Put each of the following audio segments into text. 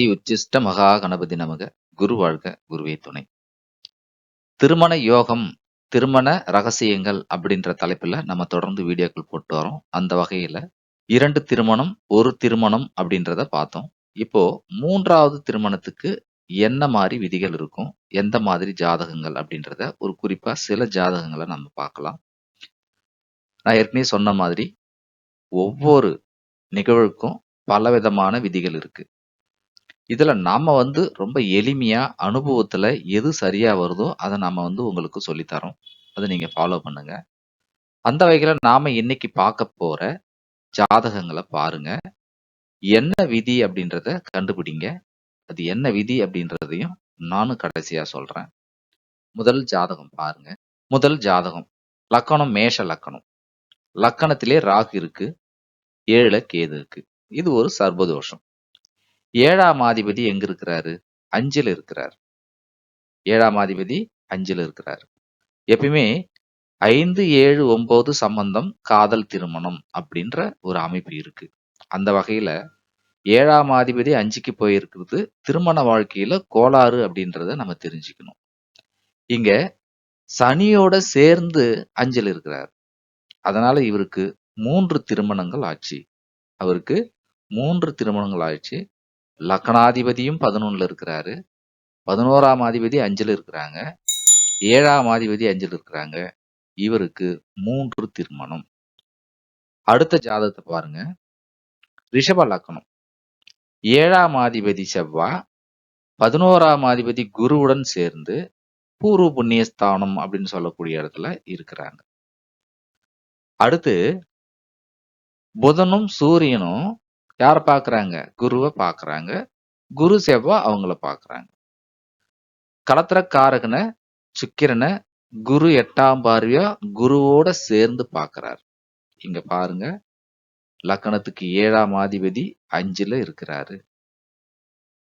ஸ்ரீ உச்சிஷ்ட மகா கணபதி நமக குரு வாழ்க குருவே துணை. திருமண யோகம் திருமண ரகசியங்கள் அப்படின்ற தலைப்புல நம்ம தொடர்ந்து வீடியோக்கள் போட்டு வரோம். அந்த வகையில இரண்டு திருமணம் ஒரு திருமணம் அப்படின்றத பார்த்தோம். இப்போ மூன்றாவது திருமணத்துக்கு என்ன மாதிரி விதிகள் இருக்கும் எந்த மாதிரி ஜாதகங்கள் அப்படின்றத ஒரு குறிப்பா சில ஜாதகங்களை நம்ம பார்க்கலாம். நான் ஏற்கனவே சொன்ன மாதிரி ஒவ்வொரு நிகழ்வுக்கும் பலவிதமான விதிகள் இருக்கு. இதில் நாம வந்து ரொம்ப எளிமையா அனுபவத்துல எது சரியா வருதோ அதை நாம வந்து உங்களுக்கு சொல்லித்தரோம். அதை நீங்க ஃபாலோ பண்ணுங்க. அந்த வகையில நாம இன்னைக்கு பார்க்க போற ஜாதகங்களை பாருங்க. என்ன விதி அப்படின்றத கண்டுபிடிங்க. அது என்ன விதி அப்படின்றதையும் நானும் கடைசியா சொல்றேன். முதல் ஜாதகம் பாருங்க. முதல் ஜாதகம். லக்கணம் மேஷ லக்கணம். லக்கணத்திலே ராகு இருக்கு. ஏழுல கேது இருக்கு. இது ஒரு சர்வதோஷம். ஏழாம் அதிபதி எங்க இருக்கிறாரு? அஞ்சில் இருக்கிறார். ஏழாம் அதிபதி அஞ்சில் இருக்கிறார். எப்பயுமே ஐந்து ஏழு ஒன்பது சம்பந்தம் காதல் திருமணம் அப்படின்ற ஒரு அமைப்பு இருக்கு. அந்த வகையில ஏழாம் அதிபதி அஞ்சுக்கு போயிருக்கிறது திருமண வாழ்க்கையில கோளாறு அப்படின்றத நம்ம தெரிஞ்சுக்கணும். இங்க சனியோட சேர்ந்து அஞ்சல் இருக்கிறார். அதனால இவருக்கு மூன்று திருமணங்கள் ஆச்சு. அவருக்கு மூன்று திருமணங்கள் ஆயிடுச்சு. லக்கணாதிபதியும் பதினொன்னுல இருக்கிறாரு. பதினோராம் அதிபதி அஞ்சில் இருக்கிறாங்க. ஏழாம் அதிபதி அஞ்சில் இருக்கிறாங்க. இவருக்கு மூன்று திருமணம். அடுத்த ஜாதகத்தை பாருங்க. ரிஷப லக்கணம் ஏழாம் அதிபதி செவ்வா பதினோராம் அதிபதி குருவுடன் சேர்ந்து பூர்வ புண்ணியஸ்தானம் அப்படின்னு சொல்லக்கூடிய இடத்துல இருக்கிறாங்க. அடுத்து புதனும் சூரியனும் யாரை பாக்குறாங்க? குருவை பார்க்குறாங்க குரு செவ்வா அவங்கள பாக்குறாங்க. களத்திரக்காரகனை சுக்கிரனை குரு எட்டாம் பார்வையா குருவோட சேர்ந்து பாக்குறாரு. இங்க பாருங்க. லக்கணத்துக்கு ஏழாம் அதிபதி அஞ்சுல இருக்கிறாரு.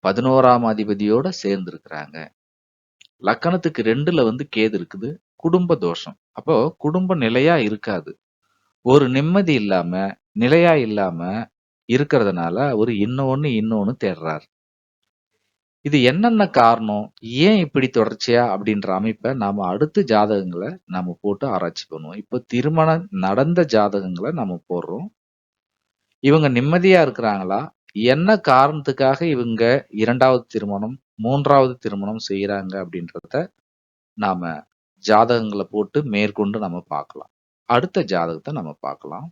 பதினோராம் அதிபதியோட சேர்ந்து இருக்கிறாங்க லக்கணத்துக்கு ரெண்டுல வந்து கேது இருக்குது. குடும்ப தோஷம். அப்போ குடும்ப நிலையா இருக்காது. ஒரு நிம்மதி இல்லாம நிலையா இல்லாம இருக்கிறதுனால அவர் இன்னொன்னு இன்னொன்னு தேடுறார். இது என்னென்ன காரணம்? ஏன் இப்படி தொடர்ச்சியா? அப்படின்ற அமைப்பை நாம அடுத்த ஜாதகங்களை நாம போட்டு ஆராய்ச்சி பண்ணுவோம். இப்போ திருமணம் நடந்த ஜாதகங்களை நம்ம போடுறோம். இவங்க நிம்மதியா இருக்கிறாங்களா? என்ன காரணத்துக்காக இவங்க இரண்டாவது திருமணம் மூன்றாவது திருமணம் செய்யறாங்க அப்படின்றத நாம ஜாதகங்களை போட்டு மேற்கொண்டு நம்ம பார்க்கலாம். அடுத்த ஜாதகத்தை நம்ம பார்க்கலாம்.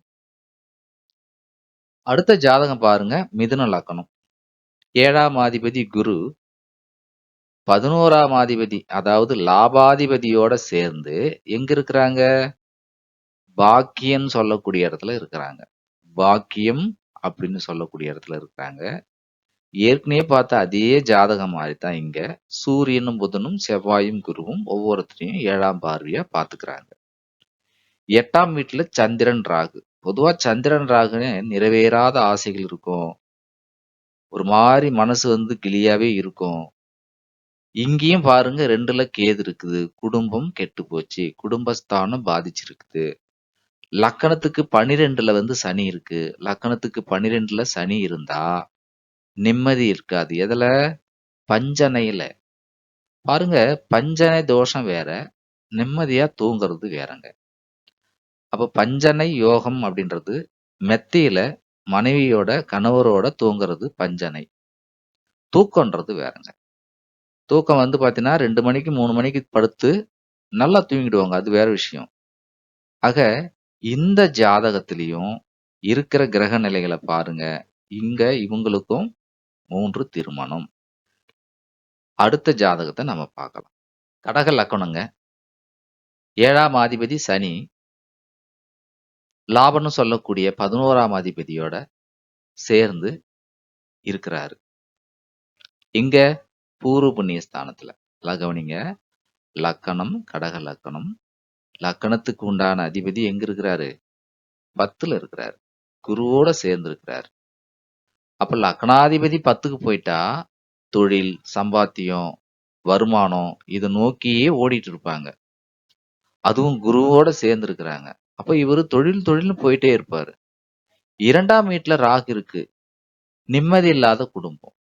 அடுத்த ஜாதகம் பாருங்க மிதுன லக்கணம். ஏழாம் அதிபதி குரு பதினோராம் அதிபதி அதாவது லாபாதிபதியோட சேர்ந்து எங்க இருக்கிறாங்க? பாக்கியம் சொல்லக்கூடிய இடத்துல இருக்கிறாங்க. பாக்கியம் அப்படின்னு சொல்லக்கூடிய இடத்துல இருக்கிறாங்க. ஏற்கனவே பார்த்த அதே ஜாதகம் மாதிரி தான் இங்க. சூரியனும் புதனும் செவ்வாயும் குருவும் ஒவ்வொருத்தரையும் ஏழாம் பார்வையா பாத்துக்கிறாங்க எட்டாம் வீட்டுல சந்திரன் ராகு. பொதுவா சந்திரன் ராகுன்னு நிறைவேறாத ஆசைகள் இருக்கும். ஒரு மாதிரி மனசு வந்து கிளியாவே இருக்கும். இங்கேயும் பாருங்க ரெண்டுல கேது இருக்குது. குடும்பம் கெட்டு போச்சு. குடும்பஸ்தானம் பாதிச்சிருக்குது. லக்கணத்துக்கு பனிரெண்டுல வந்து சனி இருக்கு. லக்கணத்துக்கு பனிரெண்டுல சனி இருந்தா நிம்மதி இருக்காது. எதுல? பஞ்சனையில. பாருங்க பஞ்சனை தோஷம் வேற நிம்மதியா தூங்குறது வேறங்க. அப்போ பஞ்சனை யோகம் அப்படின்றது மெத்தையில் மனைவியோட கணவரோட தூங்குறது பஞ்சனை. தூக்கம்ன்றது வேறங்க. தூக்கம் வந்து பார்த்தீங்கன்னா ரெண்டு மணிக்கு மூணு மணிக்கு படுத்து நல்லா தூங்கிடுவாங்க. அது வேற விஷயம். ஆக இந்த ஜாதகத்திலையும் இருக்கிற கிரக நிலைகளை பாருங்க. இங்க இவங்களுக்கும் மூன்று திருமணம். அடுத்த ஜாதகத்தை நம்ம பார்க்கலாம். கடக லக்கணங்க. ஏழாம் அதிபதி சனி லாபம்னு சொல்லக்கூடிய பதினோராம் அதிபதியோட சேர்ந்து இருக்கிறாரு. இங்க பூர்வ புண்ணிய ஸ்தானத்துல கவனிங்க. லக்கணம் கடக லக்கணம். லக்கணத்துக்கு உண்டான அதிபதி எங்க இருக்கிறாரு? பத்துல இருக்கிறாரு. குருவோட சேர்ந்து இருக்கிறாரு அப்ப லக்னாதிபதி பத்துக்கு போயிட்டா தொழில் சம்பாத்தியம் வருமானம் இதை நோக்கியே ஓடிட்டு இருப்பாங்க. அதுவும் குருவோட சேர்ந்து இருக்கிறாங்க அப்ப இவரு தொழில் தொழில்னு போயிட்டே இருப்பாரு இரண்டாம் வீட்டுல ராகு இருக்கு நிம்மதி இல்லாத குடும்பம்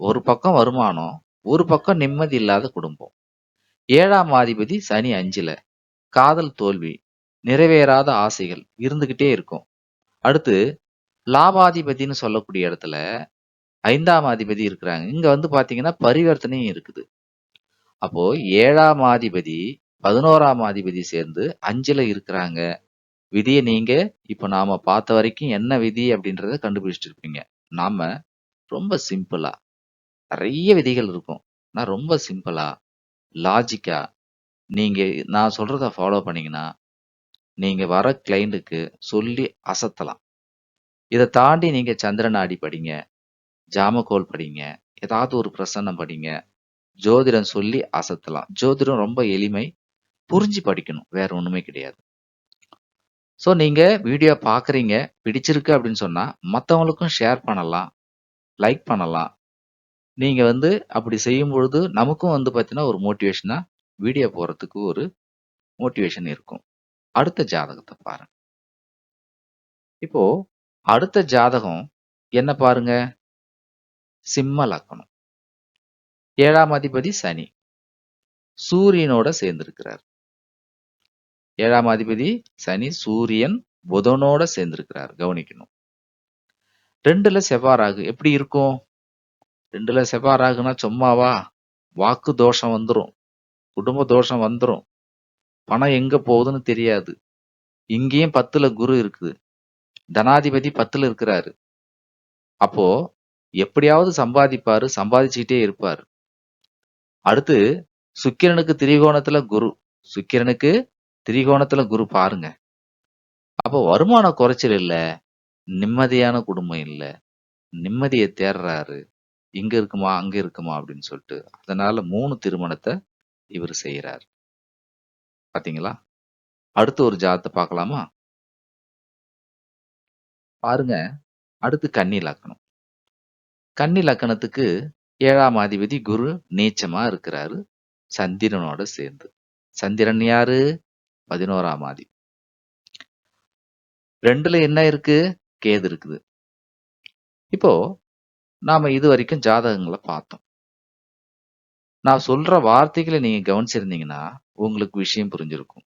ஒரு பக்கம் வருமானம், ஒரு பக்கம் நிம்மதி இல்லாத குடும்பம். ஏழாம் அதிபதி சனி அஞ்சில் காதல் தோல்வி, நிறைவேறாத ஆசைகள் இருந்துகிட்டே இருக்கும். அடுத்து லாபாதிபதின்னு சொல்லக்கூடிய இடத்துல ஐந்தாம் அதிபதி இருக்கிறாங்க. இங்க வந்து பார்த்தீங்கன்னா, பரிவர்த்தனையும் இருக்குது. அப்போ ஏழாம் அதிபதி, 11ஆம் அதிபதி சேர்ந்து அஞ்சில் இருக்கிறாங்க. விதியை நீங்கள் இப்போ நாம் பார்த்த வரைக்கும் என்ன விதி அப்படின்றத கண்டுபிடிச்சிட்டு இருப்பீங்க. நாம் ரொம்ப சிம்பிளாக நிறைய விதிகள் இருக்கும். நான் ரொம்ப சிம்பிளாக லாஜிக்காக நீங்கள் நான் சொல்கிறத ஃபாலோ பண்ணிங்கன்னா நீங்கள் வர கிளைண்ட்டுக்கு சொல்லி அசத்தலாம். இதை தாண்டி நீங்கள் சந்திரன் ஆடி படிங்க, ஜாமக்கோல் படிங்க, ஏதாவது ஒரு பிரசன்னம் படிங்க. ஜோதிடம் சொல்லி அசத்தலாம். ஜோதிடம் ரொம்ப எளிமை. புரிஞ்சு படிக்கணும். வேற ஒன்றுமே கிடையாது. ஸோ நீங்கள் வீடியோ பார்க்குறீங்க, பிடிச்சிருக்கு அப்படின்னு சொன்னால் மற்றவங்களுக்கும் ஷேர் பண்ணலாம். லைக் பண்ணலாம். நீங்கள் வந்து அப்படி செய்யும்பொழுது, நமக்கும் வந்து பார்த்தீங்கன்னா, ஒரு மோட்டிவேஷனாக வீடியோ போகிறதுக்கு ஒரு மோட்டிவேஷன் இருக்கும். அடுத்த ஜாதகத்தை பாருங்க. இப்போ அடுத்த ஜாதகம் என்ன பாருங்க? சிம்ம லக்கணம் ஏழாம் அதிபதி சனி. சூரியனோட சேர்ந்திருக்கிறார். ஏழாம் அதிபதி சனி, சூரியன், புதனோட சேர்ந்திருக்கிறார். கவனிக்கணும். ரெண்டுல செவ்வாய் ராகு எப்படி இருக்கும்? ரெண்டுல செவ்வாய் ராகுனா சும்மாவா? வாக்கு தோஷம் வந்துரும். குடும்ப தோஷம் வந்துரும். பணம் எங்க போகுதுன்னு தெரியாது. இங்கேயும் 10ல குரு இருக்குது. தனாதிபதி 10ல இருக்கிறாரு. அப்போ எப்படியாவது சம்பாதிப்பாரு, சம்பாதிச்சுக்கிட்டே இருப்பாரு. அடுத்து சுக்கிரனுக்கு திரிகோணத்துல குரு. சுக்கிரனுக்கு திரிகோணத்துல குரு பாருங்க. அப்போ வருமான குறைச்சல் இல்ல. நிம்மதியான குடும்பம் இல்ல. நிம்மதியை தேடுறாரு. இங்க இருக்குமா, அங்க இருக்குமா அப்படின்னு சொல்லிட்டு. அதனால மூணு திருமணத்தை இவரு செய்யறார் பாத்தீங்களா? அடுத்து ஒரு ஜாதத்தை பார்க்கலாமா? பாருங்க. அடுத்து கன்னி லக்கணம் கன்னி லக்கணத்துக்கு ஏழாம் அதிபதி குரு நீச்சமா இருக்கிறாரு. சந்திரனோட சேர்ந்து. சந்திரன் யாரு? பதினோராம் ஆதி ரெண்டுல என்ன இருக்கு? கேது இருக்குது. இப்போ நாம இது வரைக்கும் ஜாதகங்களை பார்த்தோம். நான் சொல்ற வார்த்தைகளை நீங்க கவனிச்சிருந்தீங்கன்னா, உங்களுக்கு விஷயம் புரிஞ்சிருக்கும்.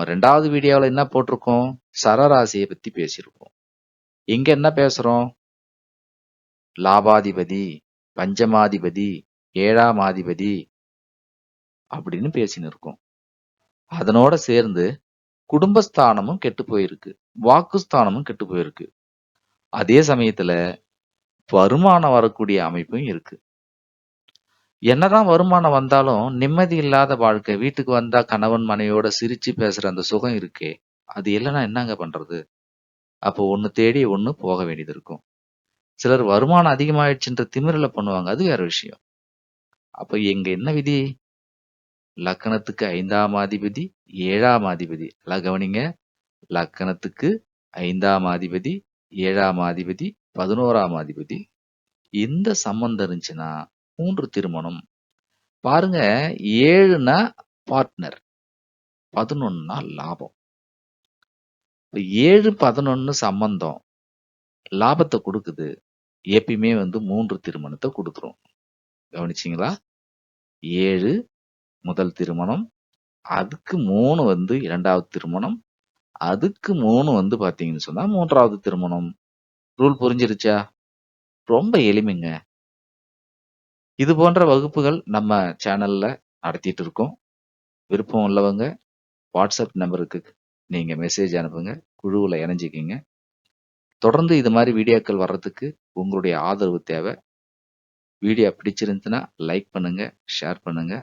ரெண்டாவது வீடியோவில் என்ன போட்டிருக்கோம்? சரராசியை பத்தி பேசியிருக்கோம். இங்க என்ன பேசுறோம்? லாபாதிபதி, பஞ்சமாதிபதி, ஏழாம் அதிபதி அப்படின்னு பேசின்னு இருக்கோம். அதனோட சேர்ந்து குடும்பஸ்தானமும் கெட்டு போயிருக்கு. வாக்குஸ்தானமும் கெட்டு போயிருக்கு. அதே சமயத்துல வருமானம் வரக்கூடிய அமைப்பும் இருக்கு. என்னதான் வருமானம் வந்தாலும் நிம்மதி இல்லாத வாழ்க்கை. வீட்டுக்கு வந்தா கணவன் மனைவியோட சிரிச்சு பேசுற அந்த சுகம் இருக்கே, அது இல்லைன்னா என்னங்க பண்றது? அப்போ ஒண்ணு தேடி ஒன்று போக வேண்டியது இருக்கும். சிலர் வருமானம் அதிகமாயிடுச்சுன்ற திமிரில் பண்ணுவாங்க. அது வேற விஷயம். அப்போ எங்க என்ன விதி? லக்கணத்துக்கு ஐந்தாம் அதிபதி, ஏழாம் அதிபதி. நல்லா கவனிங்க. லக்கணத்துக்கு ஐந்தாம் அதிபதி, ஏழாம் அதிபதி, 11ஆம் அதிபதி. இந்த சம்பந்தம் இருந்துச்சுன்னா மூன்று திருமணம். பாருங்க ஏழுனா பார்ட்னர். 11னா லாபம். ஏழு பதினொன்னு சம்பந்தம் லாபத்தை கொடுக்குது எப்பயுமே வந்து மூன்று திருமணத்தை கொடுத்துரும் கவனிச்சிங்களா ஏழு முதல் திருமணம். அதுக்கு மூணு வந்து இரண்டாவது திருமணம். அதுக்கு மூணு வந்து பார்த்தீங்கன்னு சொன்னால் மூன்றாவது திருமணம். ரூல் புரிஞ்சிருச்சா? ரொம்ப எளிமைங்க. இது போன்ற வகுப்புகள் நம்ம சேனலில் நடத்திட்டு இருக்கோம். விருப்பம் உள்ளவங்க வாட்ஸ்அப் நம்பருக்கு நீங்கள் மெசேஜ் அனுப்புங்க. குழுவில் இணைஞ்சிக்கிங்க தொடர்ந்து இது மாதிரி வீடியோக்கள் வர்றதுக்கு உங்களுடைய ஆதரவு தேவை. வீடியோ பிடிச்சிருந்துச்சுன்னா லைக் பண்ணுங்கள் ஷேர் பண்ணுங்கள்